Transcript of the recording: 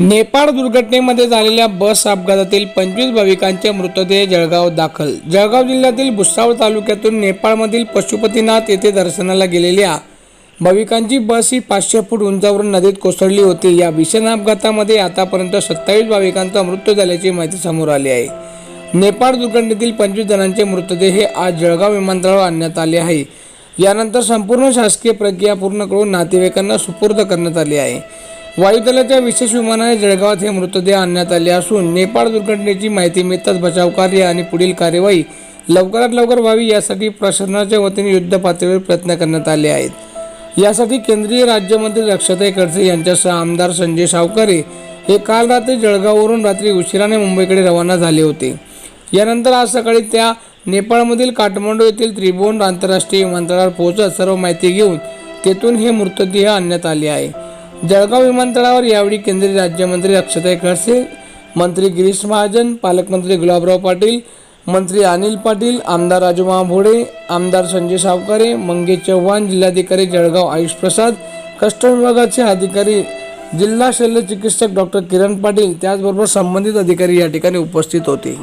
नेपाळ दुर्घटनेमध्ये झालेल्या बस अपघातातील पंचवीस भाविकांचे मृतदेह जळगाव दाखल. जळगाव जिल्ह्यातील भुसावळ तालुक्यातून नेपाळमधील पशुपतीनाथ येथे दर्शनाला गेलेल्या भाविकांची बस ही पाचशे फूट उंचावरून नदीत कोसळली होती. या भीषण अपघातामध्ये आतापर्यंत सत्तावीस भाविकांचा मृत्यू झाल्याची माहिती समोर आली आहे. नेपाळ दुर्घटनेतील पंचवीस जणांचे मृतदेह हे आज जळगाव विमानतळावर आणण्यात आले आहे. यानंतर संपूर्ण शासकीय प्रक्रिया पूर्ण करून नातेवाईकांना सुपूर्द करण्यात आली आहे. वायुदलाच्या विशेष विमानाने जळगावात हे मृतदेह आणण्यात आले असून नेपाळ दुर्घटनेची माहिती मिळताच बचाव कार्य आणि पुढील कार्यवाही लवकरात लवकर व्हावी यासाठी प्रशासनाच्या वतीने युद्ध पातळीवर प्रयत्न करण्यात आले आहेत. यासाठी केंद्रीय राज्यमंत्री रक्षताई खडसे यांच्यासह आमदार संजय सावकारे हे काल रात्री जळगाववरून रात्री उशिराने मुंबईकडे रवाना झाले होते. यानंतर आज सकाळी त्या नेपाळमधील काठमांडू येथील त्रिभुवन आंतरराष्ट्रीय विमानतळावर पोहोचत सर्व माहिती घेऊन तेथून हे मृतदेह आणण्यात आले आहे. जळगाव विमानतळावर यावेळी केंद्रीय राज्यमंत्री अक्षताई खडसे मंत्री गिरीश महाजन पालकमंत्री गुलाबराव पाटील मंत्री अनिल पाटील आमदार राजूमामा भोडे आमदार संजय सावकारे मंगेश चव्हाण जिल्हाधिकारी जळगाव आयुष प्रसाद कस्टम विभागाचे अधिकारी जिल्हा शल्य चिकित्सक डॉक्टर किरण पाटील त्याचबरोबर संबंधित अधिकारी या ठिकाणी उपस्थित होते.